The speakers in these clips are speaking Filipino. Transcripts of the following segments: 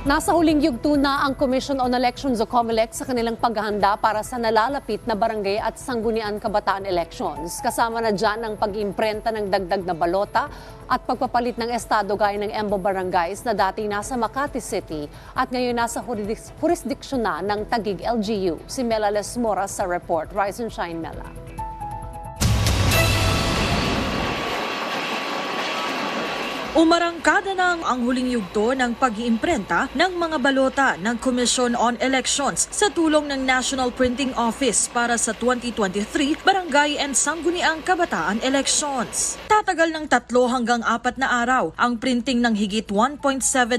Nasa huling yugto na ang Commission on Elections o COMELEC sa kanilang paghahanda para sa nalalapit na barangay at sanggunian kabataan elections. Kasama na dyan ang pag-imprenta ng dagdag na balota at pagpapalit ng estado gaya ng Embo Barangays na dati nasa Makati City at ngayon nasa jurisdiksyon na ng Tagig LGU. Si Mela Lesmora sa report. Rise and Shine, Mela. Umarangkada na ang huling yugto ng pag-iimprenta ng mga balota ng Commission on Elections sa tulong ng National Printing Office para sa 2023 Barangay and Sangguniang Kabataan Elections. Tatagal ng tatlo hanggang apat na araw ang printing ng higit 1.7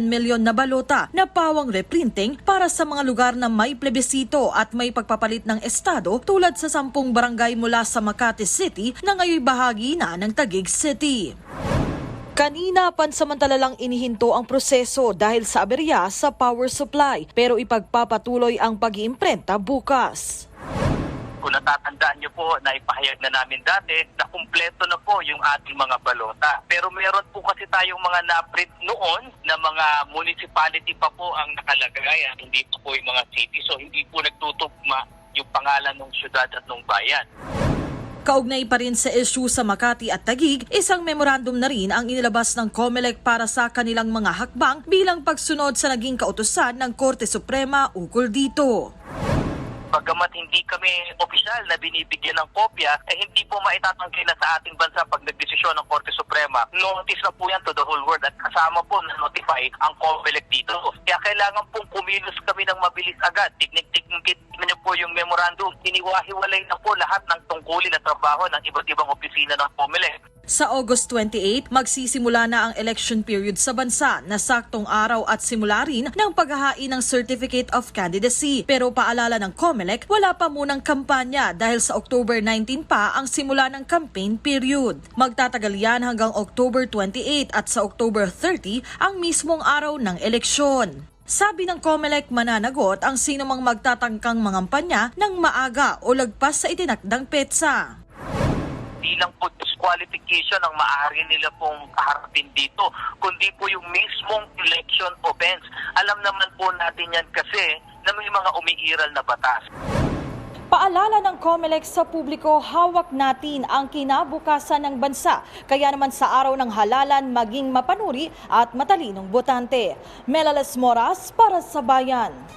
milyon na balota na pawang reprinting para sa mga lugar na may plebisito at may pagpapalit ng estado tulad sa sampung barangay mula sa Makati City na ngayon bahagi na ng Taguig City. Kanina pansamantala lang inihinto ang proseso dahil sa aberya sa power supply pero ipagpapatuloy ang pag-iimprenta bukas. Kung natatandaan niyo po na ipahayag na namin dati na kumpleto na po yung ating mga balota. Pero meron po kasi tayong mga na-print noon na mga municipality pa po ang nakalagay at hindi pa po yung mga city. So hindi po nagtutugma yung pangalan ng syudad at ng bayan. Kaugnay pa rin sa issue sa Makati at Tagig, isang memorandum na rin ang inilabas ng COMELEC para sa kanilang mga hakbang bilang pagsunod sa naging kautusan ng Korte Suprema ukol dito. Bagamat hindi kami opisyal na binibigyan ng kopya, eh hindi po maitatangki na sa ating bansa pag nagdesisyon ng Korte Suprema. Notice na po yan to the whole world at kasama po na notify ang COMELEC dito. Kaya kailangan pong kumilos kami ng mabilis agad. Tignig-tignig niyo po yung memorandum. Iniwahiwalay na po lahat ng tungkulin at trabaho ng iba't ibang opisina ng COMELEC. Sa August 28, magsisimula na ang election period sa bansa na saktong araw at simula rin ng paghahain ng Certificate of Candidacy. Pero paalala ng COMELEC, wala pa munang kampanya dahil sa October 19 pa ang simula ng campaign period. Magtatagal yan hanggang October 28 at sa October 30 ang mismong araw ng eleksyon. Sabi ng COMELEC mananagot ang sinumang magtatangkang mangampanya ng maaga o lagpas sa itinakdang petsa. Hindi lang po disqualification ang maaari nila pong kaharapin dito, kundi po yung mismong election offense. Alam naman po natin yan kasi na may mga umiiral na batas. Paalala ng COMELEC sa publiko, hawak natin ang kinabukasan ng bansa. Kaya naman sa araw ng halalan, maging mapanuri at matalinong botante. Melales Moras para sa Bayan.